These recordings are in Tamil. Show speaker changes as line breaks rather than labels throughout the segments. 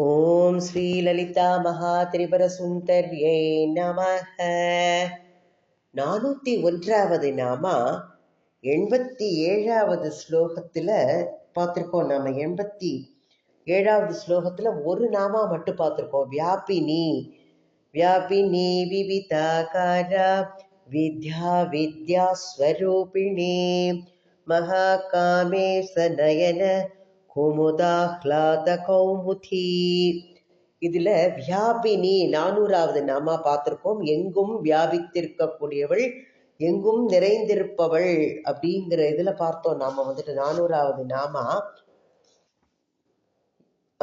ॐ ஸ்ரீலலிதாமகாதிரிபுரசுந்தர்யை நமக. நானூற்றி ஒன்றாவது நாமா எண்பத்தி ஏழாவது ஸ்லோகத்தில் பார்த்துருக்கோம். நாம் எண்பத்தி ஏழாவது ஸ்லோகத்தில் ஒரு நாமா மட்டும் பார்த்துருக்கோம். வியாபினி வியாபினி விவிதாகாரா வித்யா வித்யா ஸ்வரூபிணி மகாகாமேச நயன குமுதாஹ்லாத கௌமுதி இதுல வியாபினி நானூறாவது நாமா பார்த்திருக்கோம் எங்கும் வியாபித்திருக்கக்கூடியவள் எங்கும் நிறைந்திருப்பவள் அப்படிங்கிற இதுல பார்த்தோம். நாம வந்துட்டு நானூறாவது நாமா.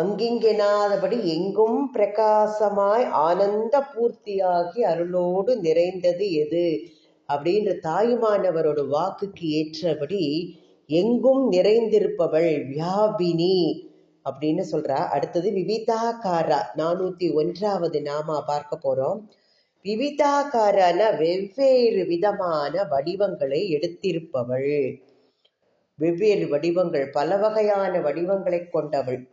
அங்கிங்கெனாதபடி எங்கும் பிரகாசமாய் ஆனந்த பூர்த்தியாகி அருளோடு நிறைந்தது எது? அப்படின்ற தாயுமானவரோட வாக்குக்கு ஏற்றபடி எங்கும் நிறைந்திருப்பவள் வியாபினி அப்படின்னு சொல்றா. அடுத்தது விவிதாகாரா நானூத்தி ஒன்றாவது நாமா பார்க்க போறோம். விவிதாகாரான வெவ்வேறு விதமான வடிவங்களை எடுத்திருப்பவள். வெவ்வேறு வடிவங்கள் பல வகையான வடிவங்களை கொண்டவள்.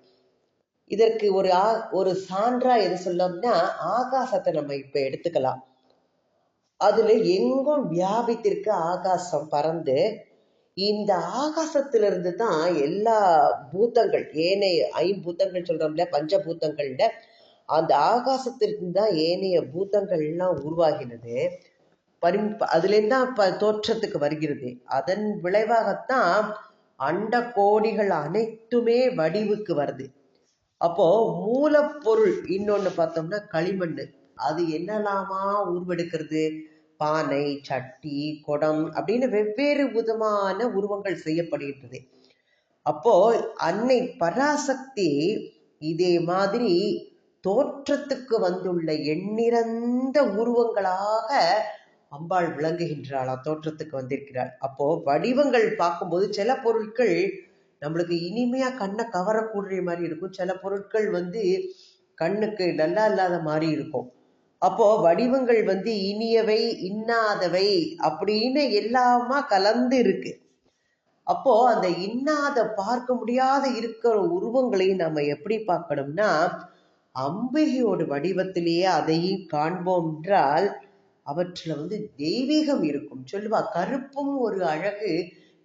இதற்கு ஒரு ஆ ஒரு சான்றா எது சொல்லோம்னா ஆகாசத்தை நம்ம இப்ப எடுத்துக்கலாம். அதுல எங்கும் வியாபித்திருக்கு ஆகாசம் பறந்து இந்த ஆகாசத்திலிருந்து தான் எல்லா பூத்தங்கள் ஏனைய ஐம்பூத்தங்கள் சொல்றோம்ல பஞ்சபூத்தங்கள்ல அந்த ஆகாசத்திலிருந்து தான் ஏனைய பூத்தங்கள்லாம் உருவாகினது. பரி அதுலேருந்து தான் இப்போ தோற்றத்துக்கு வருகிறது. அதன் விளைவாகத்தான் அண்ட கோடிகள் அனைத்துமே வடிவுக்கு வருது. அப்போ மூலப்பொருள் இன்னொன்று பார்த்தோம்னா களிமண் அது என்னெல்லாமா உருவெடுக்கிறது? பானை சட்டி குடம் அப்படின்னு வெவ்வேறு விதமான உருவங்கள் செய்யப்படுகின்றது. அப்போ அன்னை பராசக்தி இதே மாதிரி தோற்றத்துக்கு வந்துள்ள எண்ணிறந்த உருவங்களாக அம்பாள் விளங்குகின்றாளா தோற்றத்துக்கு வந்திருக்கிறாள். அப்போ வடிவங்கள் பார்க்கும்போது சில பொருட்கள் நம்மளுக்கு இனிமையா கண்ணை கவரக்கூடிய மாதிரி இருக்கும். சில பொருட்கள் வந்து கண்ணுக்கு நல்லா இல்லாத மாதிரி இருக்கும். அப்போ வடிவங்கள் வந்து இனியவை இன்னாதவை அப்படின்னு எல்லாமா கலந்து இருக்கு. அப்போ அந்த இன்னாத பார்க்க முடியாத இருக்கிற உருவங்களை நம்ம எப்படி பார்க்கணும்னா அம்பிகையோட வடிவத்திலேயே அதையும் காண்போம் என்றால் அவற்றில் வந்து தெய்வீகம் இருக்கும். சொல்லுவா கருப்பும் ஒரு அழகு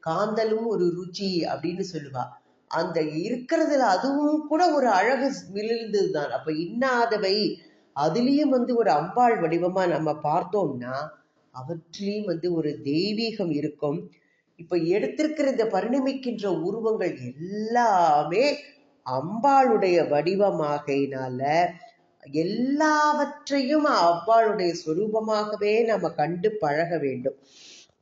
காந்தலும் ஒரு ருச்சி அப்படின்னு சொல்லுவா. அந்த இருக்கிறதுல அதுவும் கூட ஒரு அழகு மிளிர்ந்தது தான் அப்ப இன்னாதவை அதுலேயும் வந்து ஒரு அம்பாள் வடிவமா நம்ம பார்த்தோம்னா அவற்றிலையும் வந்து ஒரு தெய்வீகம் இருக்கும். இப்ப எடுத்திருக்கிற இந்த பரிணமிக்கின்ற உருவங்கள் எல்லாமே அம்பாளுடைய வடிவமாகையினால எல்லாவற்றையும் அவ்வாளுடைய சொரூபமாகவே நம்ம கண்டு பழக வேண்டும்.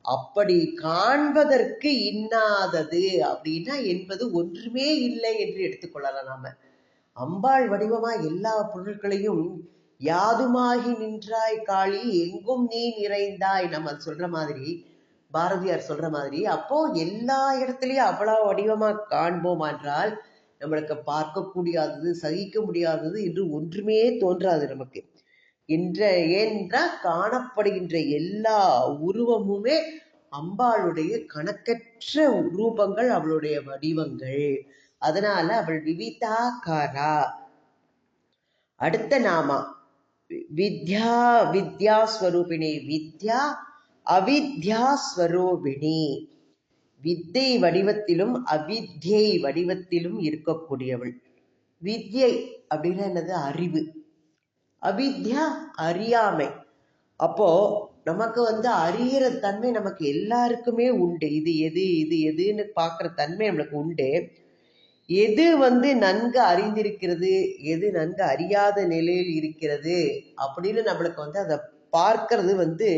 அப்படி காண்பதற்கு இன்னாதது அப்படின்னா என்பது ஒன்றுமே இல்லை என்று எடுத்துக்கொள்ளலாம் நாம. அம்பாள் வடிவமா எல்லா பொருட்களையும் யாதுமாகி நின்றாய் காளி எங்கும் நீ நிறைந்தாய். நம்ம சொல்ற மாதிரி பாரதியார் சொல்ற மாதிரி அப்போ எல்லா இடத்துலயும் அவ்வளவு வடிவமா காண்போம் என்றால் நம்மளுக்கு பார்க்க முடியாதது சகிக்க முடியாதது என்று ஒன்றுமே தோன்றாது நமக்கு. என்ற ஏனென்றால் காணப்படுகின்ற எல்லா உருவமுமே அம்பாளுடைய கணக்கற்ற ரூபங்கள் அவளுடைய வடிவங்கள். அதனால அவள் விவிதாகாரா அடுத்த நாமா. வித்யா வித்யா ஸ்வரூபிணி வித்யா அவித்யாஸ்வரூபிணி. வித்தை வடிவத்திலும் அவித்யை வடிவத்திலும் இருக்கக்கூடியவள். வித்யை அப்படின்னா என்னது? அறிவு. அவித்யா அறியாமை. அப்போ நமக்கு வந்து அறிகிற தன்மை நமக்கு எல்லாருக்குமே உண்டு. இது எது இது எதுன்னு பார்க்குற தன்மை நம்மளுக்கு உண்டு. எது வந்து நன்கு அறிந்திருக்கிறது எது நன்கு அறியாத நிலையில் இருக்கிறது அப்படின்னு நம்மளுக்கு வந்து அதை பார்க்கறது வந்து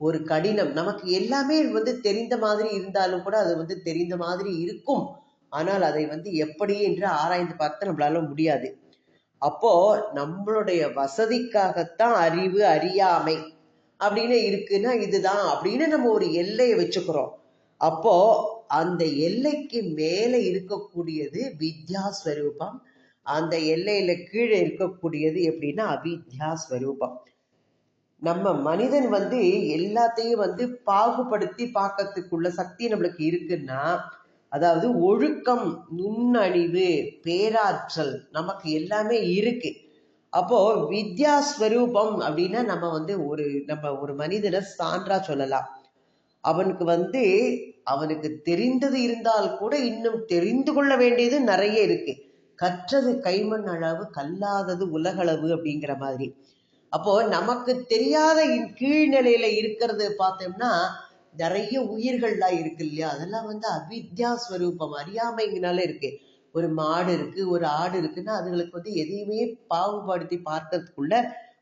ஒரு கடினம். நமக்கு எல்லாமே வந்து தெரிந்த மாதிரி இருந்தாலும் கூட அது வந்து தெரிந்த மாதிரி இருக்கும். ஆனால் அதை வந்து எப்படி என்று ஆராய்ந்து பார்த்து நம்மளால முடியாது. அப்போ நம்மளுடைய வசதிக்காகத்தான் அறிவு அறியாமை அப்படின்னு இருக்குன்னா இதுதான் அப்படின்னு நம்ம ஒரு எல்லையை வச்சுக்கிறோம். அப்போ அந்த எல்லைக்கு மேல இருக்கக்கூடியது வித்யா ஸ்வரூபம் அந்த எல்லையில கீழே இருக்கக்கூடியது எப்படின்னா அவித்யா ஸ்வரூபம் நம்ம மனிதன் வந்து எல்லாத்தையும் வந்து பாகுபடுத்தி பார்க்கறதுக்குள்ள சக்தி நம்மளுக்கு இருக்குன்னா அதாவது ஒழுக்கம் நுண்ணழிவு பேராற்றல் நமக்கு எல்லாமே இருக்கு. அப்போ வித்யா ஸ்வரூபம் அப்படின்னா நம்ம வந்து ஒரு நம்ம ஒரு மனிதனை சான்றா சொல்லலாம். அவனுக்கு வந்து அவனுக்கு தெரிந்தது இருந்தால் கூட இன்னும் தெரிந்து கொள்ள வேண்டியது நிறைய இருக்கு. கற்றது கைமண் அளவு கல்லாதது உலகளவு அப்படிங்கிற மாதிரி. அப்போ நமக்கு தெரியாத இன் கீழ்நிலையில இருக்கிறது பார்த்தோம்னா நிறைய உயிர்கள்லாம் இருக்கு இல்லையா? அதெல்லாம் வந்து அவித்யா ஸ்வரூபம் அறியாமைங்கனால இருக்கு. ஒரு மாடு இருக்கு ஒரு ஆடு இருக்குன்னா அதுகளுக்கு வந்து எதையுமே பாகுபடுத்தி பார்க்கறதுக்குள்ள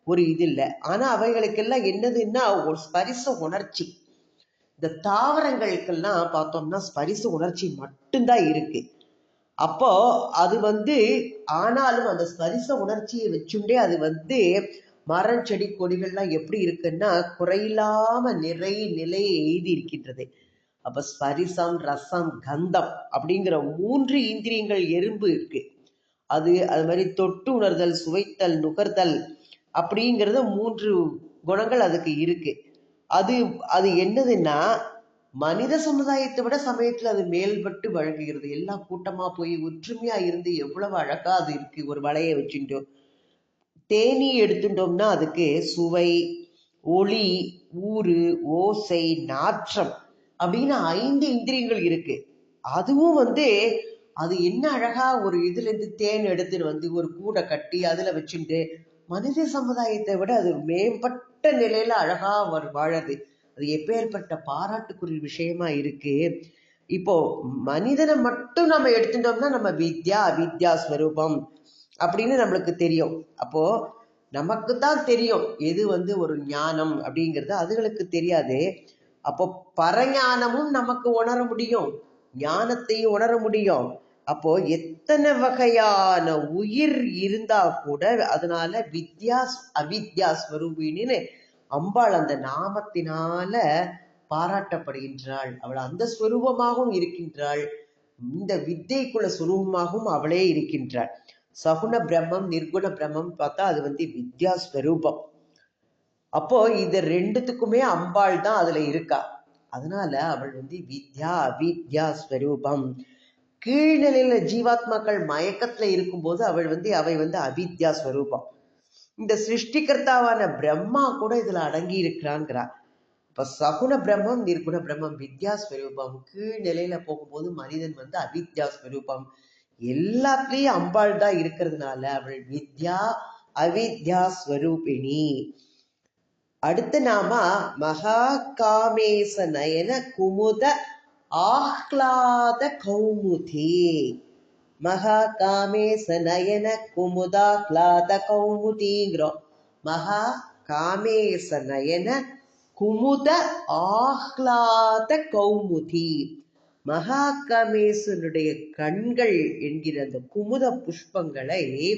ஒரு இது இல்லை. ஆனா அவைகளுக்கெல்லாம் என்னதுன்னா ஒரு ஸ்பரிச உணர்ச்சி. இந்த தாவரங்களுக்கெல்லாம் பார்த்தோம்னா ஸ்பரிச உணர்ச்சி மட்டும்தான் இருக்கு. அப்போ அது வந்து ஆனாலும் அந்த ஸ்பரிச உணர்ச்சியை வச்சுண்டே அது வந்து மரம் செடி கொடிகள்லாம் எப்படி இருக்குன்னா குறையில்லாம நிறை நிலையை எய்தி இருக்கின்றது. அப்ப ஸ்பரிசம் ரசம் கந்தம் அப்படிங்கிற மூன்று இந்திரியங்கள் எறும்பு இருக்கு. அது அது மாதிரி தொட்டு உணர்தல் சுவைத்தல் நுகர்தல் அப்படிங்கிறது மூன்று குணங்கள் அதுக்கு இருக்குது அது அது என்னதுன்னா மனித சமுதாயத்தை விட சமயத்துல அது மேல்பட்டு வழங்குகிறது. எல்லாம் கூட்டமா போய் ஒற்றுமையா இருந்து எவ்வளவு அழகா அது இருக்கு ஒரு வலையை வச்சுட்டோம். தேனி எடுத்துட்டோம்னா அதுக்கு சுவை ஒளி ஊறு ஓசை நாற்றம் அப்படின்னு ஐந்து இந்திரியங்கள் இருக்கு. அதுவும் வந்து அது என்ன அழகா ஒரு இதுல இருந்து தேன் எடுத்துட்டு வந்து ஒரு கூடை கட்டி அதுல வச்சுட்டு மனித சமுதாயத்தை விட அது மேம்பட்ட நிலையில அழகா அவர் வாழது. அது எப்பேற்பட்ட பாராட்டுக்குரிய விஷயமா இருக்கு. இப்போ மனிதனை மட்டும் நம்ம எடுத்துட்டோம்னா நம்ம வித்யா அவித்யா ஸ்வரூபம் அப்படின்னு நம்மளுக்கு தெரியும். அப்போ நமக்கு தான் தெரியும் எது வந்து ஒரு ஞானம் அப்படிங்கிறது. அதுகளுக்கு தெரியாது. அப்போ பரஞானமும் நமக்கு உணர முடியும். ஞானத்தையும் உணர முடியும். அப்போ எத்தனை வகையான உயிர் இருந்தா கூட அதனால வித்யா அவித்யா ஸ்வரூபின்னு அம்பாள் அந்த நாமத்தினால பாராட்டப்படுகின்றாள். அவள் அந்த ஸ்வரூபமாகவும் இருக்கின்றாள். இந்த வித்தைக்குள்ள சுரூபமாகவும் அவளே இருக்கின்றாள். சகுண பிரம்மம் நிர்குண பிரம்மம் பார்த்தா அது வந்து வித்யா ஸ்வரூபம். அப்போ இது ரெண்டுத்துக்குமே அம்பாள் தான் அதுல இருக்கா. அதனால அவள் வந்து வித்யா அவித்யா ஸ்வரூபம். கீழ்நிலையில ஜீவாத்மாக்கள் மயக்கத்துல இருக்கும்போது அவள் வந்து அவை வந்து அவித்யா ஸ்வரூபம். இந்த சிருஷ்டிகர்த்தாவான பிரம்மா கூட இதுல அடங்கி இருக்கிறாங்கிறார் இப்ப சகுண பிரம்மம் நிர்குண பிரம்மம் வித்யா ஸ்வரூபம் கீழ்நிலையில போகும்போது மனிதன் வந்து அவித்யா ஸ்வரூபம். எல்லாத்துலயும் அம்பாள் தான் இருக்கிறதுனால அவள் வித்யா அவித்யா ஸ்வரூபிணி. அடுத்து நாம மகா காமேச நயன குமுத ஆஹ்லாத கௌமுதி. மகா காமேச நயன குமுதாஹ்லாத கௌமுதிங்கிறோம். மகா காமேச நயன குமுத ஆஹ்லாத கௌமுதி. மகாகாமேசனுடைய கண்கள் என்கிற அந்த குமுத புஷ்பங்களை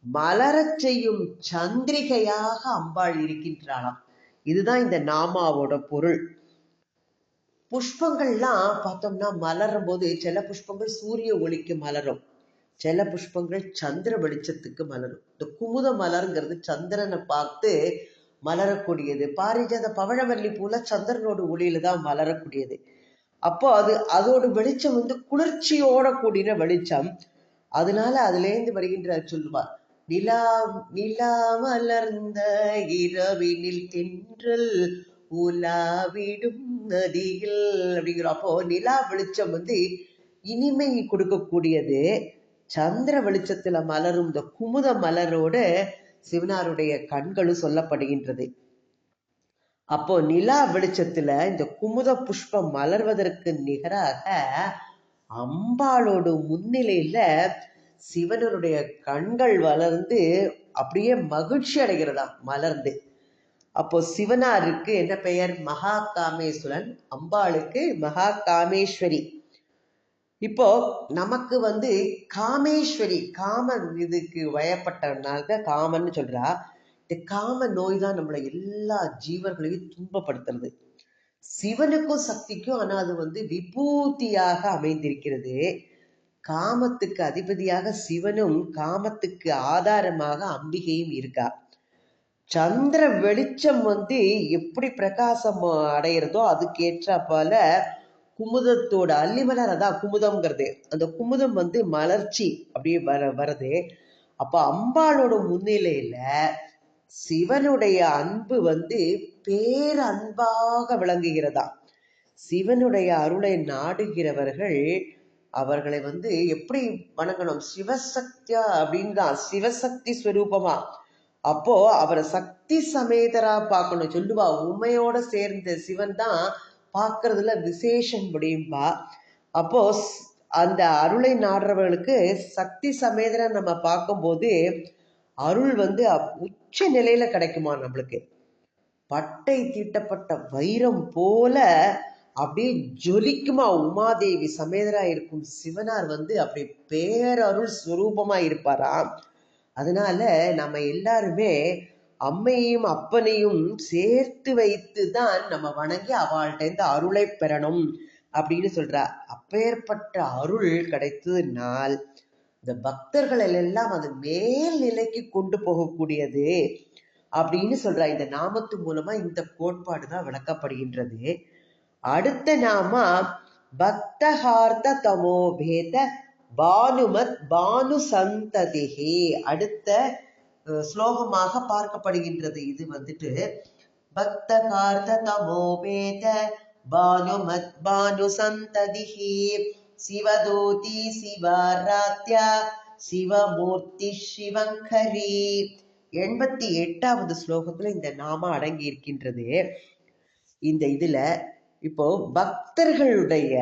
மலரச் செய்யும் சந்திரிகையாக அம்பாள் இருக்கின்றாளாம். இதுதான் இந்த நாமாவோட பொருள். புஷ்பங்கள்லாம் பார்த்தோம்னா மலரும் போது சில புஷ்பங்கள் சூரிய ஒளிக்கு மலரும். சில புஷ்பங்கள் சந்திர வெளிச்சத்துக்கு மலரும். இந்த குமுத மலருங்கிறது சந்திரனை பார்த்து மலரக்கூடியது. பாரிஜாத பவழவல்லி பூல சந்திரனோட ஒளியில தான் மலரக்கூடியது. அப்போ அது அதோட வெளிச்சம் வந்து குளிர்ச்சியோட கூடின வெளிச்சம். அதனால அதுலேருந்து வருகின்ற சொல்லுவார். நிலா நிலா மலர்ந்த இரவினில் தென்றல் உலாவிடும் நதியில் அப்படிங்கிற அப்போ நிலா வெளிச்சம் வந்து இனிமை கொடுக்கக்கூடியது. சந்திர வெளிச்சத்துல மலரும் இந்த குமுத மலரோடு சிவனாருடைய கண்களும் சொல்லப்படுகின்றது. அப்போ நிலா வெளிச்சத்துல இந்த குமுத புஷ்பம் மலர்வதற்கு நிகராக அம்பாளோடு முன்னிலையில சிவனருடைய கண்கள் வளர்ந்து அப்படியே மகிழ்ச்சி அடைகிறதா மலர்ந்து. அப்போ சிவனாருக்கு என்ன பெயர்? மகா காமேஸ்வரன் அம்பாளுக்கு மகா காமேஸ்வரி இப்போ நமக்கு வந்து காமேஸ்வரி காமன் இதுக்கு வயப்பட்டனால காமன்னு சொல்றா. இந்த காம நோய் தான் நம்மளை எல்லா ஜீவர்களையும் துன்பப்படுத்துறது. சிவனுக்கும் சக்திக்கும் ஆனா அது வந்து விபூதியாக அமைந்திருக்கிறது. காமத்துக்கு அதிபதியாக சிவனும் காமத்துக்கு ஆதாரமாக அம்பிகையும் இருக்கா. சந்திர வெளிச்சம் வந்து எப்படி பிரகாசம் அடையிறதோ அதுக்கேற்ற போல குமுதத்தோட அல்லிமலர் அதான் குமுதம்ங்கிறது. அந்த குமுதம் வந்து மலர்ச்சி அப்படியே வர வருது அப்ப அம்பாளோட முன்னிலையில சிவனுடைய அன்பு வந்து பேரன்பாக விளங்குகிறதா? சிவனுடைய அருளை நாடுகிறவர்கள் அவர்களை வந்து எப்படி வணங்கணும்? சிவசக்தியா அப்படின்னு தான் சிவசக்தி ஸ்வரூபமா. அப்போ அவரை சக்தி சமேதரா பார்க்கணும். சொல்லுவா உண்மையோட சேர்ந்த சிவன் தான் பார்க்கறதுல விசேஷம் முடியும்பா அப்போ அந்த அருளை நாடுறவர்களுக்கு சக்தி சமேதரா நம்ம பார்க்கும்போது அருள் வந்து உச்ச நிலையில கிடைக்குமா நம்மளுக்கு. பட்டை தீட்டப்பட்ட வைரம் போல அப்படியே ஜொலிக்குமா. உமாதேவி சமேதரா இருக்கும் சிவனார் வந்து அப்படி பேரருள் ஸ்வரூபமா இருப்பாராம். அதனால நம்ம எல்லாருமே அம்மையும் அப்பனையும் சேர்த்து வைத்து தான் நம்ம வணங்கி அவள்கிட்ட அருளை பெறணும் அப்படின்னு சொல்றா. அப்பேற்பட்ட அருள் கிடைத்ததுனால் இந்த பக்தர்கள் எல்லாம் அது மேல் நிலைக்கு கொண்டு போகக்கூடியது அப்படின்னு சொல்றா. இந்த நாமத்து மூலமா இந்த கோட்பாடு தான் விளக்கப்படுகின்றது. அடுத்த நாம பக்தஹார்த்த தமோபேத பானுமத் பானு சந்ததிகே அடுத்த ஸ்லோகமாக பார்க்கப்படுகின்றது. இது வந்துட்டு பக்த கார்த்த தமோபேத பானுமத் பானு சந்ததிகி சிவதூதி சிவாராத்யா சிவமூர்த்தி சிவங்கரி. எண்பத்தி எட்டாவது ஸ்லோகத்துல இந்த நாம அடங்கி இருக்கின்றது இந்த இதுல இப்போ பக்தர்களுடைய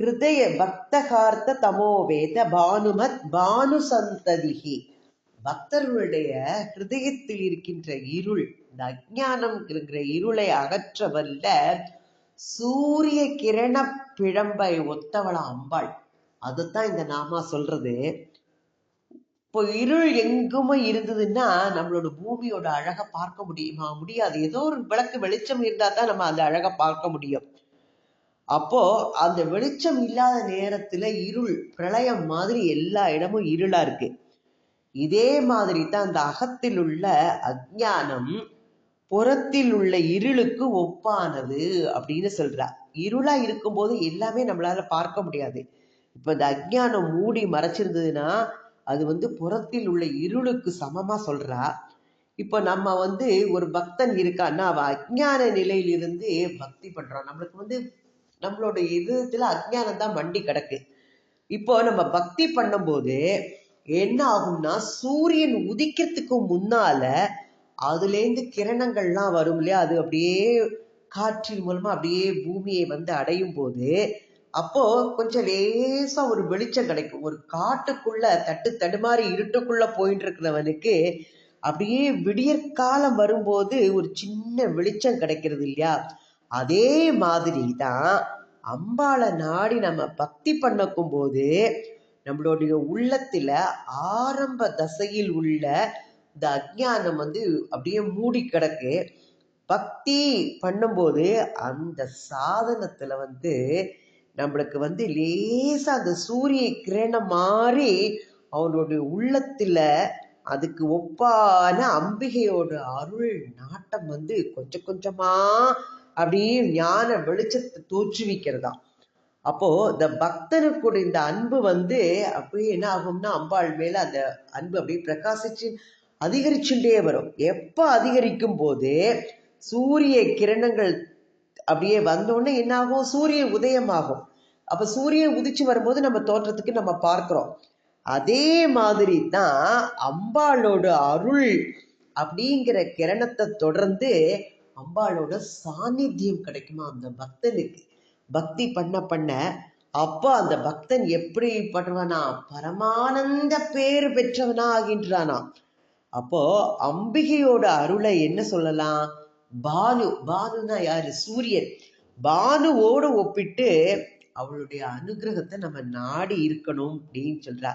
ஹிருதய பக்தகார்த்த தமோவேத பானுமத் பானு சந்ததிகி பக்தர்களுடைய ஹிருதயத்தில் இருக்கின்ற இருள் இந்த அஜானம் இருக்கிற இருளை அகற்ற வல்ல சூரிய கிரண பிழம்பை ஒத்தவள அம்பாள். அதுதான் இந்த நாமா சொல்றது. இப்போ இருள் எங்குமே இருந்ததுன்னா நம்மளோட பூமியோட அழகை பார்க்க முடியுமா? முடியாது. ஏதோ ஒரு விளக்கு வெளிச்சம் இருந்தா தான் நம்ம அந்த அழகை பார்க்க முடியும். அப்போ அந்த வெளிச்சம் இல்லாத நேரத்துல இருள் பிரளயம் மாதிரி எல்லா இடமும் இருளா இருக்கு. இதே மாதிரி தான் அந்த அகத்தில் உள்ள அஜானம் புறத்தில் உள்ள இருளுக்கு ஒப்பானது அப்படின்னு சொல்றா. இருளா இருக்கும்போது எல்லாமே நம்மளால பார்க்க முடியாது. இப்ப இந்த அஜ்ஞானம் மூடி மறைச்சிருந்ததுன்னா அது வந்து புறத்தில் உள்ள இருளுக்கு சமமா சொல்றா. இப்போ நம்ம வந்து ஒரு பக்தன் இருக்கான்னா அவ அஜ்ஞான நிலையிலிருந்து பக்தி பண்றோம் நம்மளுக்கு வந்து நம்மளோட இதயத்துல அஜ்ஞானம் தான் மண்டி கிடக்கு. இப்போ நம்ம பக்தி பண்ணும்போது என்ன ஆகும்னா சூரியன் உதிக்கிறதுக்கு முன்னால அதுலேருந்து கிரணங்கள்லாம் வரும் இல்லையா? அது அப்படியே காற்றின் மூலமா அப்படியே பூமியை வந்து அடையும் போது அப்போ கொஞ்சம் லேசா ஒரு வெளிச்சம் கிடைக்கும். ஒரு காட்டுக்குள்ள தட்டு தடுமாறி இருட்டுக்குள்ள போயிட்டு இருக்கிறவனுக்கு அப்படியே விடியற்காலம் வரும்போது ஒரு சின்ன வெளிச்சம் கிடைக்கிறது இல்லையா? அதே மாதிரி தான் அம்பாளை நாடி நம்ம பக்தி பண்ணக்கும் போது நம்மளுடைய உள்ளத்தில் ஆரம்ப தசையில் உள்ள இந்த அஜ்ஞானம் வந்து அப்படியே மூடி கிடக்கு. பக்தி பண்ணும்போது அந்த சாதனத்தில் வந்து நம்மளுக்கு வந்து லேசாக அந்த சூரிய கிரணம் மாறி அவனுடைய உள்ளத்தில் அதுக்கு ஒப்பான அம்பிகையோட அருள் நாட்டம் வந்து கொஞ்சம் கொஞ்சமாக அப்படியே ஞான வெளிச்சத்தை தோற்றுவிக்கிறதா அப்போ இந்த பக்தனுக்கு இந்த அன்பு வந்து அப்படியே என்ன ஆகும்னா அம்பாள் மேல அந்த அன்பு அப்படியே பிரகாசிச்சு அதிகரிச்சுட்டே வரும். எப்ப அதிகரிக்கும் போது சூரிய கிரணங்கள் அப்படியே வந்தோடனே என்ன ஆகும் சூரியன் உதயமாகும். அப்ப சூரியன் உதிச்சு வரும்போது நம்ம தோற்றத்துக்கு நம்ம பார்க்கிறோம். அதே மாதிரி தான் அம்பாளோட அருள் அப்படிங்கிற கிரணத்தை தொடர்ந்து அம்பாளோட சாநித்தியம் கிடைக்குமா அந்த பக்தனுக்கு? பக்தி பண்ண பண்ண அப்போ அந்த பக்தன் எப்படி படுவானா பரமானந்த பேர் பெற்றவனா ஆகின்றானா. அப்போ அம்பிகையோட அருளை என்ன சொல்லலாம்? பானு பானுனா யாரு? சூரியன். பானுவோடு ஒப்பிட்டு அவளுடைய அனுகிரகத்தை நம்ம நாடி இருக்கணும் அப்படின்னு சொல்றா.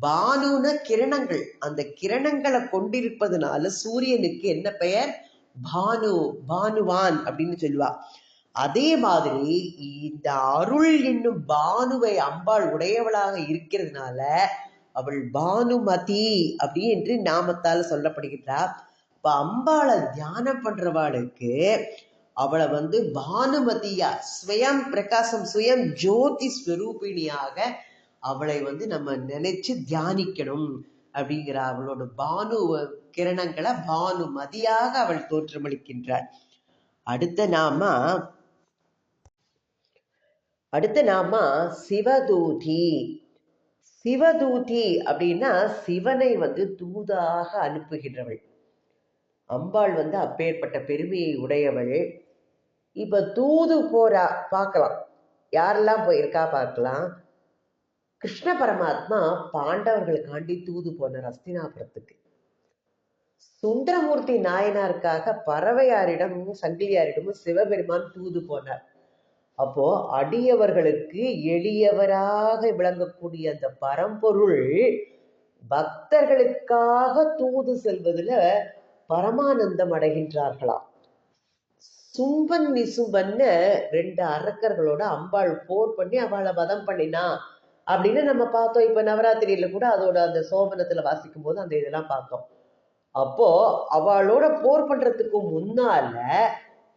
பானுன கிரணங்கள் அந்த கிரணங்களை கொண்டிருப்பதனால சூரியனுக்கு என்ன பெயர்? பானு பானுவான் அப்படின்னு சொல்லுவா. அதே மாதிரி இந்த அருள் என்னும் பானுவை அம்பாள் உடையவளாக இருக்கிறதுனால அவள் பானுமதி அப்படி என்று நாமத்தால் சொல்லப்படுகின்றார் இப்ப அம்பாளை தியானம் பண்றவாளுக்கு அவளை வந்து பானுமதியா ஸ்வயம் பிரகாசம் சுயம் ஜோதி ஸ்வரூபிணியாக அவளை வந்து நம்ம நினைச்சு தியானிக்கணும் அப்படிங்கிற அவளோட பானு கிரணங்களை பானுமதியாக அவள் தோற்றமளிக்கின்றாள். அடுத்த நாம அடுத்த நாம சிவதூதி. சிவதூதி அப்படின்னா சிவனை வந்து தூதாக அனுப்புகின்றவள். அம்பாள் வந்து அப்பேற்பட்ட பெருமையை உடையவள். இப்ப தூது போறா பார்க்கலாம். யாரெல்லாம் போயிருக்கா பார்க்கலாம். கிருஷ்ண பரமாத்மா பாண்டவர்களுக்காண்டி தூது போனார் அஸ்தினாபுரத்துக்கு சுந்தரமூர்த்தி நாயனாருக்காக பறவையாரிடமும் சங்கிலியாரிடமும் சிவபெருமான் தூது போனார். அப்போ அடியவர்களுக்கு எளியவராக விளங்கக்கூடிய அந்த பரம்பொருள் பக்தர்களுக்காக தூது செல்வதில் பரமானந்தம் அடைகின்றார்களாம். சும்பன் நிசும்பன்னு ரெண்டு அரக்கர்களோட அம்பாள் போர் பண்ணி அவளை வதம் பண்ணினா அப்படின்னு நம்ம பார்த்தோம். இப்ப நவராத்திரியில கூட அதோட அந்த சோபனத்துல வாசிக்கும் போது அந்த இதெல்லாம் பார்த்தோம் அப்போ அவளோட போர் பண்றதுக்கு முன்னால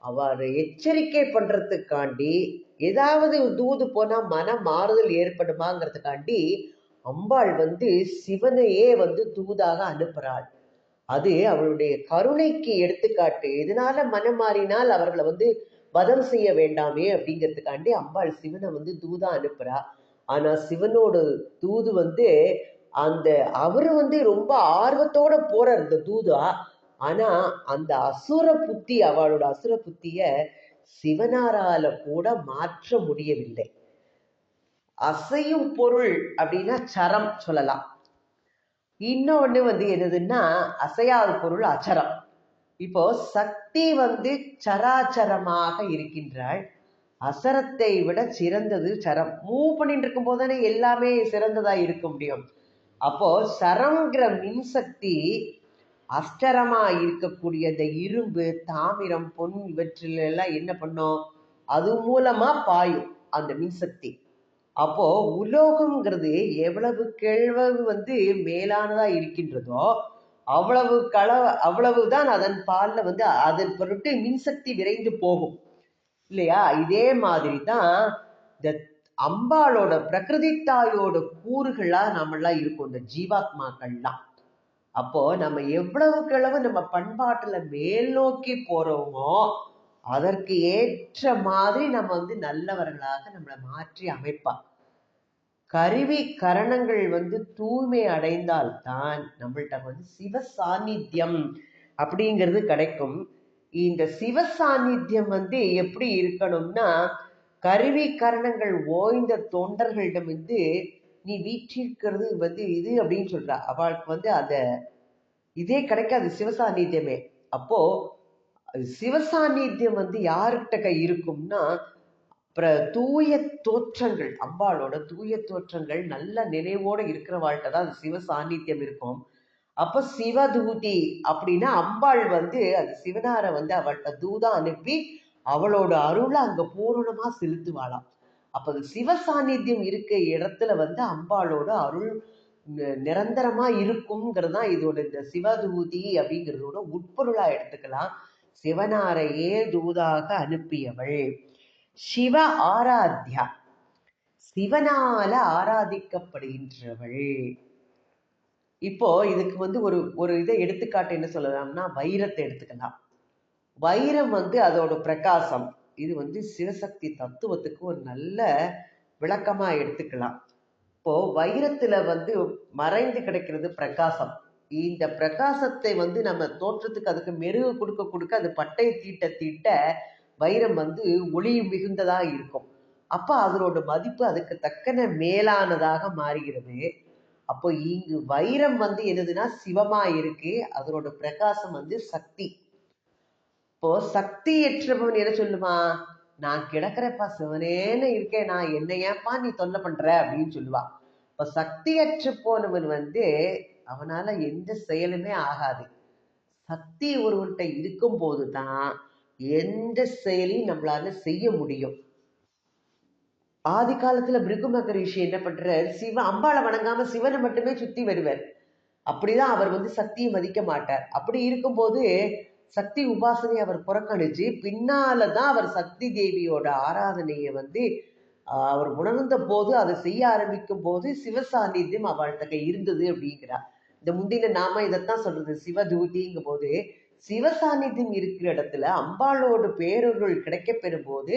அவரை எச்சரிக்கை பண்றதுக்காண்டி ஏதாவது தூது போனா மன மாறுதல் ஏற்படுமாங்கிறதுக்காண்டி அம்பாள் வந்து சிவனையே வந்து தூதாக அனுப்புறாள். அது அவளுடைய கருணைக்கு எடுத்துக்காட்டு. இதனால மனம் மாறினால் அவர்களை வந்து வதம் செய்ய வேண்டாமே அப்படிங்கிறதுக்காண்டி அம்பாள் சிவனை வந்து தூதா அனுப்புறா. ஆனா சிவனோட தூது வந்து அந்த அவர் வந்து ரொம்ப ஆர்வத்தோட போறார் இந்த தூதா. ஆனா அந்த அசுர புத்தி அவளோட அசுர புத்திய சிவனாரால கூட மாற்ற முடியவில்லை. அசையும் பொருள் அப்படின்னா சரம் சொல்லலாம். இன்னொன்னு வந்து என்னதுன்னா அசையாத பொருள் அச்சரம். இப்போ சக்தி வந்து சராச்சரமாக இருக்கின்றாள். அசரத்தை விட சிறந்தது சரம். மூவ் பண்ணிட்டு இருக்கும் போது தானே எல்லாமே சிறந்ததா இருக்க முடியும். அப்போ சரங்கிற மின்சக்தி அஷ்டரமா இருக்கக்கூடிய இந்த இரும்பு தாமிரம் பொன் இவற்றில எல்லாம் என்ன பண்ணும்? அது மூலமா பாயும் அந்த மின்சக்தி. அப்போ உலோகம்ங்கிறது எவ்வளவு கேழ்வவு வந்து மேலானதா இருக்கின்றதோ அவ்வளவு கள அவ்வளவுதான் அதன் பால்ல வந்து அதன் பொருட்டு மின்சக்தி விரைந்து போகும். இல்லையா? இதே மாதிரி தான் இந்த அம்பாளோட பிரகிருதி தாயோட கூறுகளா நம்மளாம் இருக்கும் இந்த ஜீவாத்மாக்கள்லாம். அப்போ நம்ம எவ்வளவுக்கு அளவு நம்ம பண்பாட்டுல மேல் நோக்கி போறோமோ அதற்கு ஏற்ற மாதிரி நம்ம வந்து நல்லவர்களாக நம்மளை மாற்றி அமைப்பா. கருவி கரணங்கள் வந்து தூய்மை அடைந்தால் தான் நம்மள்ட்ட வந்து சிவ சாநித்தியம் அப்படிங்கிறது கிடைக்கும். இந்த சிவ சாநித்தியம் வந்து எப்படி இருக்கணும்னா கருவி கரணங்கள் ஓய்ந்த தொண்டர்களிடம் வந்து நீ வீற்றிருக்கிறது வந்து இது அப்படின்னு சொல்றா. அவளுக்கு வந்து அத இதே கிடைக்காது சிவசாநித்தியமே. அப்போ சிவசாநித்தியம் வந்து யாருக்கிட்ட கை இருக்கும்னா அப்புறம் தூய தோற்றங்கள் அம்பாளோட தூய தோற்றங்கள் நல்ல நினைவோட இருக்கிறவாழ்கிட்ட தான் அது சிவ சாநித்தியம் இருக்கும். அப்ப சிவதூதி அப்படின்னா அம்பாள் வந்து அது சிவனாரை வந்து அவள்கிட்ட தூதா அனுப்பி அவளோட அருளை அங்க பூரணமா செலுத்துவாளாம். அப்ப அது சிவ சாநித்தியம் இருக்க இடத்துல வந்து அம்பாளோட அருள் நிரந்தரமா இருக்குங்கிறது தான் இதோட இந்த சிவதூதி அப்படிங்கிறதோட உட்பொருளா எடுத்துக்கலாம். சிவனாரையே தூதாக அனுப்பியவள். சிவ ஆராத்யா. சிவனால ஆராதிக்கப்படுகின்றவள். இப்போ இதுக்கு வந்து ஒரு ஒரு இதை எடுத்துக்காட்டு என்ன சொல்லலாம்னா வைரத்தை எடுத்துக்கலாம். வைரம் வந்து அதோட பிரகாசம். இது வந்து சிவசக்தி தத்துவத்துக்கு ஒரு நல்ல விளக்கமா எடுத்துக்கலாம். இப்போ வைரத்துல வந்து மறைந்து கிடைக்கிறது பிரகாசம். இந்த பிரகாசத்தை வந்து நம்ம தோற்றத்துக்கு அதுக்கு மெருகு கொடுக்க கொடுக்க அது பட்டை தீட்ட தீட்ட வைரம் வந்து ஒளி மிகுந்ததா இருக்கும். அப்ப அதனோட மதிப்பு அதுக்கு தக்கன மேலானதாக மாறுகிறது. அப்போ இங்கு வைரம் வந்து என்னதுன்னா சிவமா இருக்கு. அதனோட பிரகாசம் வந்து சக்தி. இப்போ சக்தியற்றவன் என்ன சொல்லுமா? நான் கிடக்கிறப்பா சிவனேன்னு இருக்கேன். நான் என்ன ஏன்பா நீ தொல்லை பண்ற? அப்படின்னு சொல்லுவா. இப்போ சக்தியற்று போனவன் வந்து அவனால எந்த செயலுமே ஆகாது. சக்தி ஒருவன்கிட்ட இருக்கும் போதுதான் எந்த செயலையும் நம்மளால செய்ய முடியும். ஆதி காலத்துல பிருகு மகரிஷி என்ன பண்றார்? சிவ அம்பாளை வணங்காம சிவனை மட்டுமே சுத்தி வருவார். அப்படிதான் அவர் வந்து சக்தியை மதிக்க மாட்டார். அப்படி இருக்கும்போது சக்தி உபாசனையை அவர் புறக்கணிச்சு பின்னால தான் அவர் சக்தி தேவியோட ஆராதனையை வந்து அவர் உணர்ந்த போது அதை செய்ய ஆரம்பிக்கும் போது சிவசாநித்தியம் அவள்கிட்ட இருந்தது அப்படிங்கிறார். இந்த முந்தின நாம இதைத்தான் சொல்றது சிவதூதிங்கும் போது சிவசாநித்தியம் இருக்கிற இடத்துல அம்பாளோட பேரொருள் கிடைக்க பெறும் போது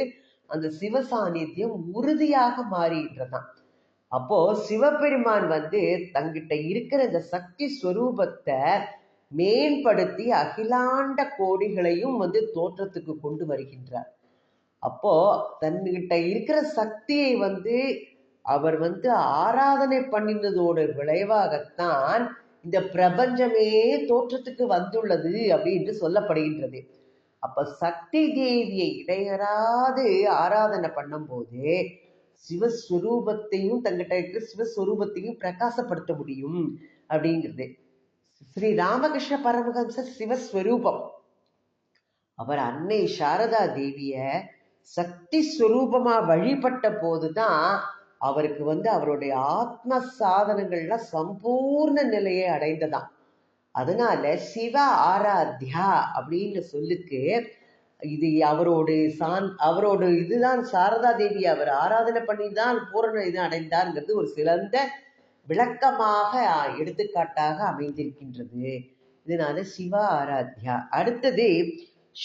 அந்த சிவசாநித்தியம் உறுதியாக மாறின்றதான் அப்போ சிவபெருமான் வந்து தங்கிட்ட இருக்கிற இந்த சக்தி ஸ்வரூபத்தை மேம்படுத்தி அகிலாண்ட கோடிகளையும் வந்து தோற்றத்துக்கு கொண்டு வருகின்றார். அப்போ தன்கிட்ட இருக்கிற சக்தியை வந்து அவர் வந்து ஆராதனை பண்ணினதோட விளைவாகத்தான் இந்த பிரபஞ்சமே தோற்றத்துக்கு வந்துள்ளது அப்படின்னு சொல்லப்படுகின்றது. அப்ப சக்தி தேவியை இடையறாது ஆராதனை பண்ணும்போது சிவஸ்வரூபத்தையும் தங்கிட்ட இருக்கிற சிவஸ்வரூபத்தையும் பிரகாசப்படுத்த முடியும் அப்படிங்கிறது. ஸ்ரீ ராமகிருஷ்ண பரமஹம்சர் சிவஸ்வரூபம். அவர் அன்னை சாரதா தேவிய சக்தி ஸ்வரூபமா வழிபட்ட போதுதான் அவருக்கு வந்து அவருடைய ஆத்ம சாதனங்கள்லாம் சம்பூர்ண நிலையை அடைந்ததாம். அதனால சிவ ஆராத்யா அப்படின்னு சொல்லுக்கு இது அவரோட சான் அவரோட இதுதான் சாரதா தேவி அவர் ஆராதனை பண்ணி தான் பூரண இது அடைந்தார்ங்கிறது ஒரு சிறந்த விளக்கமாக எடுத்துக்காட்டாக அமைந்திருக்கின்றது. இதனால சிவ ஆராத்யா. அடுத்தது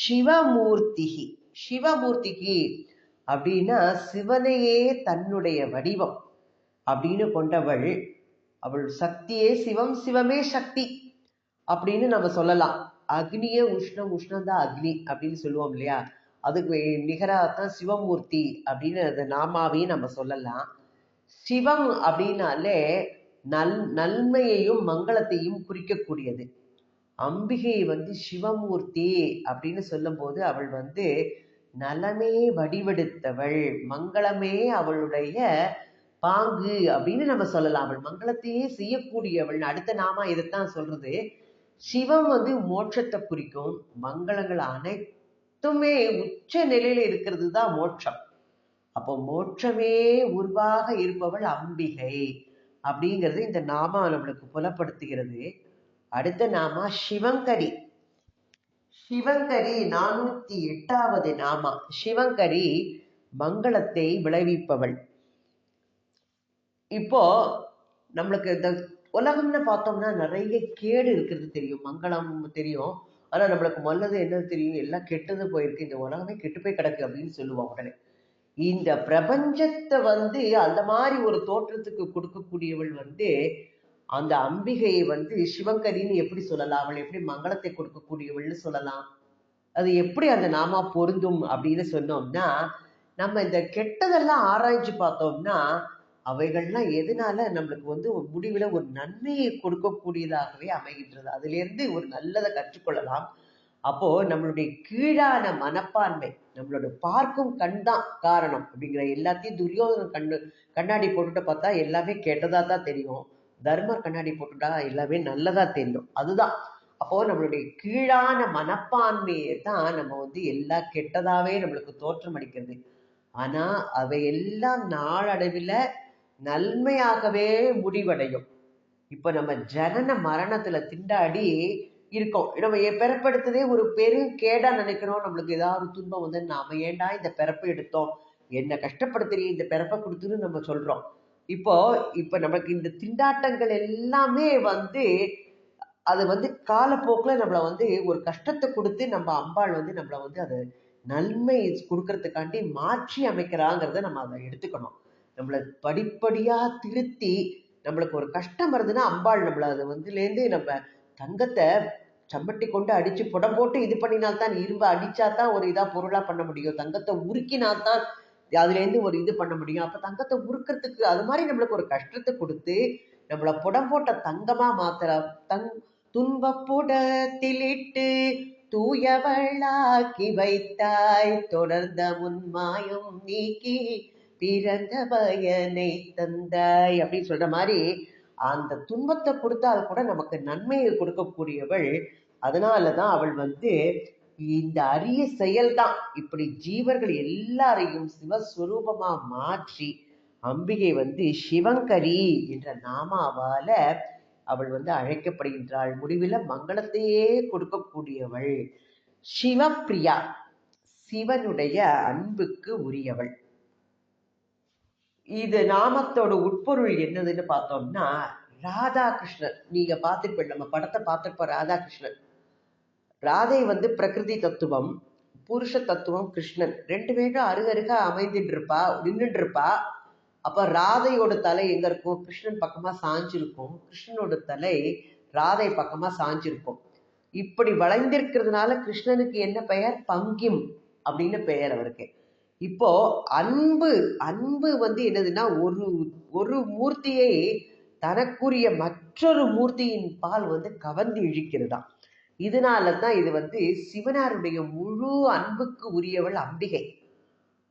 சிவமூர்த்திகி. சிவமூர்த்திகி அப்படின்னா சிவனையே தன்னுடைய வடிவம் அப்படின்னு கொண்டவள். அவள் சக்தியே சிவம் சிவமே சக்தி அப்படின்னு நம்ம சொல்லலாம். அக்னியே உஷ்ணம் உஷ்ணம் தான் அக்னி அப்படின்னு சொல்லுவோம் இல்லையா? அதுக்கு நிகராகத்தான் சிவமூர்த்தி அப்படின்னு அந்த நாமாவையும் நம்ம சொல்லலாம். சிவம் அப்படின்னாலே நல் நன்மையையும் மங்களத்தையும் குறிக்கக்கூடியது. அம்பிகை வந்து சிவமூர்த்தி அப்படின்னு சொல்லும்போது அவள் வந்து நலமே வடிவெடுத்தவள் மங்களமே அவளுடைய பாங்கு அப்படின்னு நம்ம சொல்லலாம். அவள் மங்களத்தையே செய்யக்கூடியவள் அடுத்த நாமா இதைத்தான் சொல்றது. சிவம் வந்து மோட்சத்தை குறிக்கும். மங்களங்கள் அனைத்துமே உச்ச நிலையில இருக்கிறது தான் மோட்சம். அப்போ மோட்சமே உருவாக இருப்பவள் அம்பிகை அப்படிங்கிறது இந்த நாமா நம்மளுக்கு புலப்படுத்துகிறது. அடுத்த நாமா சிவங்கரி. சிவங்கரி நானூத்தி எட்டாவது நாமா. சிவங்கரி மங்களத்தை விளைவிப்பவள். இப்போ நம்மளுக்கு இந்த உலகம்னு பார்த்தோம்னா நிறைய கேடு இருக்கிறது தெரியும். மங்களம் தெரியும். ஆனா நம்மளுக்கு மல்லது என்னது தெரியும். எல்லாம் கெட்டது போயிருக்கு. இந்த உலகமே கெட்டு போய் கிடக்கு அப்படின்னு சொல்லுவோம் உடனே இந்த பிரபஞ்சத்தை வந்து அந்த மாதிரி ஒரு தோற்றத்துக்கு கொடுக்கக்கூடியவள் வந்து அந்த அம்பிகையை வந்து சிவங்கரின்னு எப்படி சொல்லலாம்? அவள் எப்படி மங்களத்தை கொடுக்கக்கூடியவள்னு சொல்லலாம். அது எப்படி அந்த நாமா பொருந்தும் அப்படின்னு சொன்னோம்னா நம்ம இந்த கெட்டதெல்லாம் ஆராய்ச்சி பார்த்தோம்னா அவைகள்லாம் எதனால நம்மளுக்கு வந்து ஒரு முடிவில் ஒரு நன்மையை கொடுக்கக்கூடியதாகவே அமைகின்றது. அதுலேருந்து ஒரு நல்லதை கற்றுக்கொள்ளலாம். அப்போ நம்மளுடைய கீழான மனப்பான்மை நம்மளோட பார்க்கும் கண் தான் காரணம் அப்படிங்கிற எல்லாத்தையும் துரியோதன கண்ணு கண்ணாடி போட்டுட்டு பார்த்தா எல்லாமே கெட்டதாக தான் தெரியும். தர்மர் கண்ணாடி போட்டுட்டா எல்லாமே நல்லதாக தெரியும். அதுதான். அப்போ நம்மளுடைய கீழான மனப்பான்மையை தான் நம்ம வந்து எல்லா கெட்டதாகவே நம்மளுக்கு தோற்றம் அளிக்கிறது. அவை அவையெல்லாம் நாளடைவில் நன்மையாகவே முடிவடையும். இப்போ நம்ம ஜனன மரணத்தில் திண்டாடி இருக்கோம். நம்ம பிறப்படுத்ததே ஒரு பெரும் கேடா நினைக்கிறோம். நம்மளுக்கு ஏதாவது ஒரு துன்பம் வந்து நாம ஏண்டா இந்த பிறப்பை எடுத்தோம்? என்ன கஷ்டப்படுத்துறீங்க? இந்த பிறப்பை கொடுத்துன்னு நம்ம சொல்றோம். இப்போ இப்ப நமக்கு இந்த திண்டாட்டங்கள் எல்லாமே வந்து அது வந்து காலப்போக்கில் நம்மளை வந்து ஒரு கஷ்டத்தை கொடுத்து நம்ம அம்பாள் வந்து நம்மளை வந்து அதை நன்மை கொடுக்கறதுக்காண்டி மாற்றி அமைக்கிறாங்கிறத நம்ம அதை எடுத்துக்கணும். நம்மளை படிப்படியாக திருத்தி நம்மளுக்கு ஒரு கஷ்டம் வருதுன்னா அம்பாள் நம்மளை அது வந்துலேருந்து நம்ம தங்கத்தை சம்பட்டி கொண்டு அடிச்சு புடம் போட்டு இது பண்ணினால்தான் இரும்பு அடிச்சா தான் ஒரு இதா பொருளா பண்ண முடியும். தங்கத்தை உருக்கினால்தான் அதுலேருந்து ஒரு இது பண்ண முடியும். அப்போ தங்கத்தை உருக்கிறதுக்கு அது மாதிரி நம்மளுக்கு ஒரு கஷ்டத்தை கொடுத்து நம்மள புடம் போட்ட தங்கமா மாத்திர தங் துன்பப்புடத்திலிட்டு தூயவளாக்கி வைத்தாய். தொடர்ந்த முன்மாயம் நீக்கி பிறந்த பயனை தந்தாய். அப்படின்னு சொல்ற மாதிரி அந்த துன்பத்தை கொடுத்தால் கூட நமக்கு நன்மையை கொடுக்கக்கூடியவள். அதனாலதான் அவள் வந்து இந்த அரிய செயல்தான். இப்படி ஜீவர்கள் எல்லாரையும் சிவஸ்வரூபமா மாற்றி அம்பிகை வந்து சிவங்கரி என்ற நாமாவால அவள் வந்து அழைக்கப்படுகின்றாள். முடிவில் மங்களத்தையே கொடுக்கக்கூடியவள். சிவப்பிரியா சிவனுடைய அன்புக்கு உரியவள். இது நாமத்தோட உட்பொருள் என்னதுன்னு பார்த்தோம்னா ராதாகிருஷ்ணன். நீங்க பார்த்துருப்பீங்க நம்ம படத்தை பார்த்துருப்போம் ராதாகிருஷ்ணன். ராதை வந்து பிரகிருதி தத்துவம் புருஷ தத்துவம் கிருஷ்ணன். ரெண்டு பேரும் அருகருக அமைந்துட்டு இருப்பா நின்றுட்டு இருப்பா. அப்ப ராதையோட தலை எங்க இருக்கும்? கிருஷ்ணன் பக்கமா சாஞ்சிருக்கும். கிருஷ்ணனோட தலை ராதை பக்கமா சாஞ்சிருக்கும். இப்படி வளைந்திருக்கிறதுனால கிருஷ்ணனுக்கு என்ன பெயர்? பங்கிம் அப்படின்னு பெயர் அவருக்கு. இப்போ அன்பு அன்பு வந்து என்னதுன்னா ஒரு ஒரு மூர்த்தியை தனக்குரிய மற்றொரு மூர்த்தியின் பால் வந்து கவர்ந்து இழுக்கிறதா இதனால தான் இது வந்து சிவனாருடைய முழு அன்புக்கு உரியவள் அம்பிகை.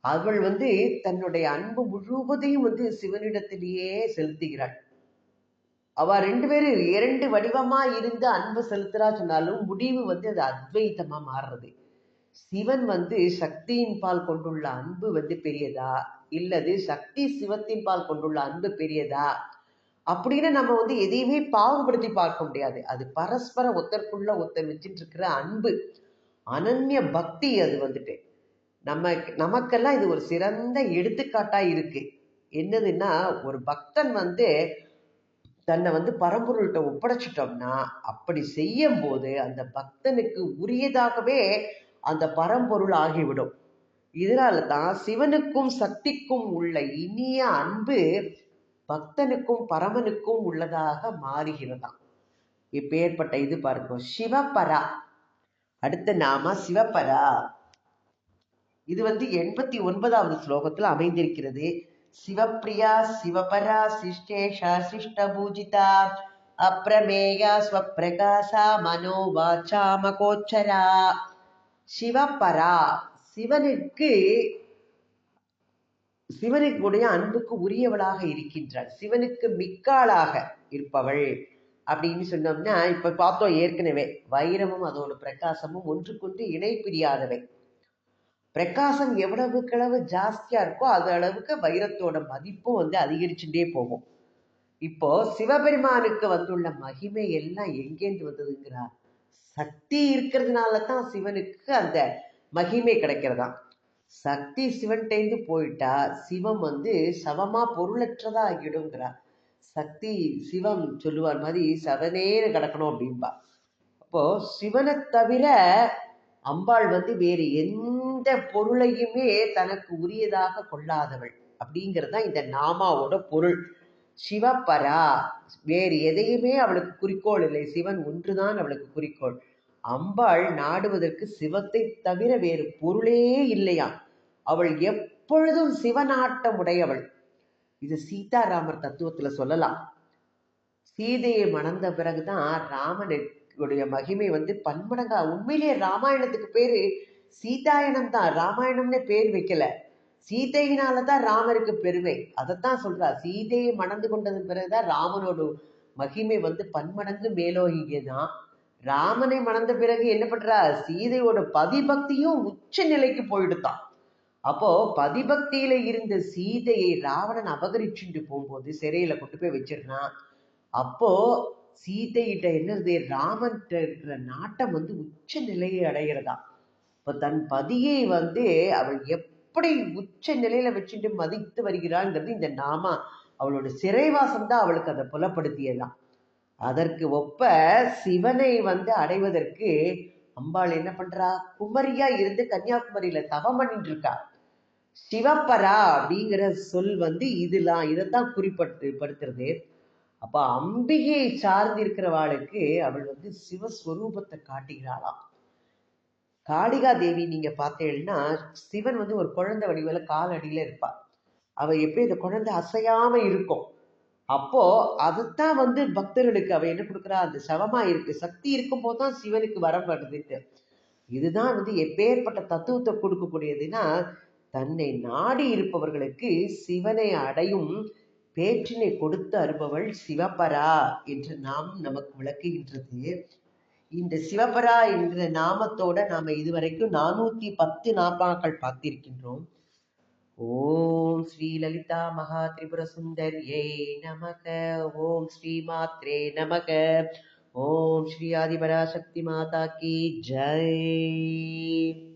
அவள் வந்து தன்னுடைய அன்பு முழுவதையும் வந்து சிவனிடத்திலேயே செலுத்துகிறாள். அவ ரெண்டு பேரும் இரண்டு வடிவமா இருந்து அன்பு செலுத்துறா சொன்னாலும் முடிவு வந்து அது அத்வைத்தமா மாறுறது. சிவன் வந்து சக்தியின் பால் கொண்டுள்ள அன்பு வந்து பெரியதா? இல்லது சக்தி சிவத்தின் பால் கொண்டுள்ள அன்பு பெரியதா? அப்படின்னு நம்ம வந்து எதையுமே பாகுபடுத்தி பார்க்க முடியாது. அது பரஸ்பர ஒத்தருக்குள்ள ஒத்தர் வச்சுட்டு இருக்கிற அன்பு. அனன்ய பக்தி அது வந்துட்டு. நம்ம நமக்கெல்லாம் இது ஒரு சிறந்த எடுத்துக்காட்டா இருக்கு. என்னதுன்னா ஒரு பக்தன் வந்து தன்னை வந்து பரம்பொருள்கிட்ட ஒப்படைச்சிட்டோம்னா அப்படி செய்யும் போது அந்த பக்தனுக்கு உரியதாகவே அந்த பரம்பொருள் ஆகிவிடும். இதனால தான் சிவனுக்கும் சக்திக்கும் உள்ள இனிய அன்பு பக்தனுக்கும் பரமனுக்கும் உள்ளதாக மாறுகிறதாம். இப்பேற்பட்ட இது பாருங்க சிவபரா. அடுத்த நாம சிவபரா. இது வந்து எண்பத்தி ஒன்பதாவது ஸ்லோகத்தில் அமைந்திருக்கிறது. சிவப்பிரியா சிவபரா சிஷ்டேஷா சிஷ்ட பூஜிதா அப்பிரமேயா ஸ்வப்பிரகாசா மனோவாச்சாமகோச்சரா சிவபரா சிவனுக்கு சிவனுக்குடைய அன்புக்கு உரியவளாக இருக்கின்றாள். சிவனுக்கு மிக்காளாக இருப்பவள் அப்படின்னு சொன்னோம்னா இப்ப பார்த்தோம் ஏற்கனவே வைரமும் அதோட பிரகாசமும் ஒன்றுக்கொன்று இணை பிரியாதவை பிரகாசம் எவ்வளவுக்களவு ஜாஸ்தியா இருக்கோ அது அளவுக்கு வைரத்தோட மதிப்பும் வந்து அதிகரிச்சுட்டே போகும். இப்போ சிவபெருமானுக்கு வந்துள்ள மகிமை எல்லாம் எங்கேருந்து வந்ததுங்கிறார்? சக்தி இருக்கிறதுனால தான் சிவனுக்கு அந்த மகிமை கிடைக்கிறதா சக்தி சிவன்கிட்டேருந்து போயிட்டா சிவம் வந்து சவமா பொருளற்றதா ஆகிடுங்கிறா சக்தி சிவம் சொல்லுவார் மாதிரி சவனேன கிடக்கணும் அப்படின்பா அப்போ சிவனை தவிர அம்பாள் வந்து வேறு எந்த பொருளையுமே தனக்கு உரியதாக கொள்ளாதவள். அப்படிங்கிறது தான் இந்த நாமாவோட பொருள். சிவபரா வேறு எதையுமே அவளுக்கு குறிக்கோள் இல்லை. சிவன் ஒன்றுதான் அவளுக்கு குறிக்கோள். அம்பாள் நாடுவதற்கு சிவத்தை தவிர வேறு பொருளே இல்லையா அவள் எப்பொழுதும் சிவநாட்டம் உடையவள் இது சீதாராமர் தத்துவத்துல சொல்லலாம். சீதையை மணந்த பிறகுதான் ராமனுடைய மகிமை வந்து பன்மடங்கா. உண்மையிலேயே ராமாயணத்துக்கு பேரு சீதாயணம் தான் ராமாயணம்னே பேர் வைக்கல. சீதையினால தான் ராமருக்கு பெருமை. அதைத்தான் சொல்றா. சீதையை மணந்து கொண்டதன் பிறகுதான் ராமனோட மகிமை வந்து பன்மடங்கு மேலோகியதான் ராமனை மணந்த பிறகு என்ன பண்றா? சீதையோட பதிபக்தியும் உச்ச நிலைக்கு போயிடுதான். அப்போ பதிபக்தியில இருந்த சீதையை ராவணன் அபகரிச்சுட்டு போகும்போது சிறையில கொண்டு போய் வச்சிருந்தான் அப்போ சீதையிட்ட என்னது ராமன் இருக்கிற நாட்டம் வந்து உச்ச நிலையை அடைகிறதா. இப்போ தன் பதியை வந்து அவள் எப்படி உச்ச நிலையில வச்சுட்டு மதித்து வருகிறாள்ங்கிறது இந்த நாமா. அவளோட சிறைவாசம் தான் அவளுக்கு அதை புலப்படுத்தியதான் அதற்கு ஒப்ப சிவனை வந்து அடைவதற்கு அம்பாள் என்ன பண்றா? குமரியா இருந்து கன்னியாகுமரியில தவம் பண்ணிட்டு இருக்கா சிவப்பரா அப்படிங்கிற சொல் வந்து இதெல்லாம் இதைத்தான் குறிப்பிட்டு படுத்துறது அப்ப அம்பிகையை சார்ந்திருக்கிறவாளுக்கு அவள் வந்து சிவஸ்வரூபத்தை காட்டுகிறாளாம். காளிகா தேவி நீங்கள் பார்த்தீங்கன்னா சிவன் வந்து ஒரு குழந்தை வடிவில கால் அடியில அவள் எப்படி அந்த குழந்தை அசையாமல் இருக்கும்? அப்போ அதுதான் வந்து பக்தர்களுக்கு அவள் என்ன கொடுக்குறா? அந்த சவமா இருக்கு சக்தி இருக்கும் போதுதான் சிவனுக்கு வரம் வருதுட்டு இதுதான் வந்து எப்பேற்பட்ட தத்துவத்தை கொடுக்கக்கூடியதுன்னா தன்னை நாடி இருப்பவர்களுக்கு சிவனை அடையும் பேற்றினை கொடுத்து அருபவள் சிவபரா என்று நாம் நமக்கு விளக்குகின்றது. இந்த சிவபரா என்ற நாமத்தோட நாம இதுவரைக்கும் நானூத்தி பத்து நாப்பாக்கள் பார்த்திருக்கின்றோம். ஓம் ஸ்ரீ லலிதா மகா திரிபுர சுந்தரியை நமக. ஓம் ஸ்ரீ மாத்ரே நமக. ஓம் ஸ்ரீ ஆதிபராசக்தி மாதா கி ஜெய்.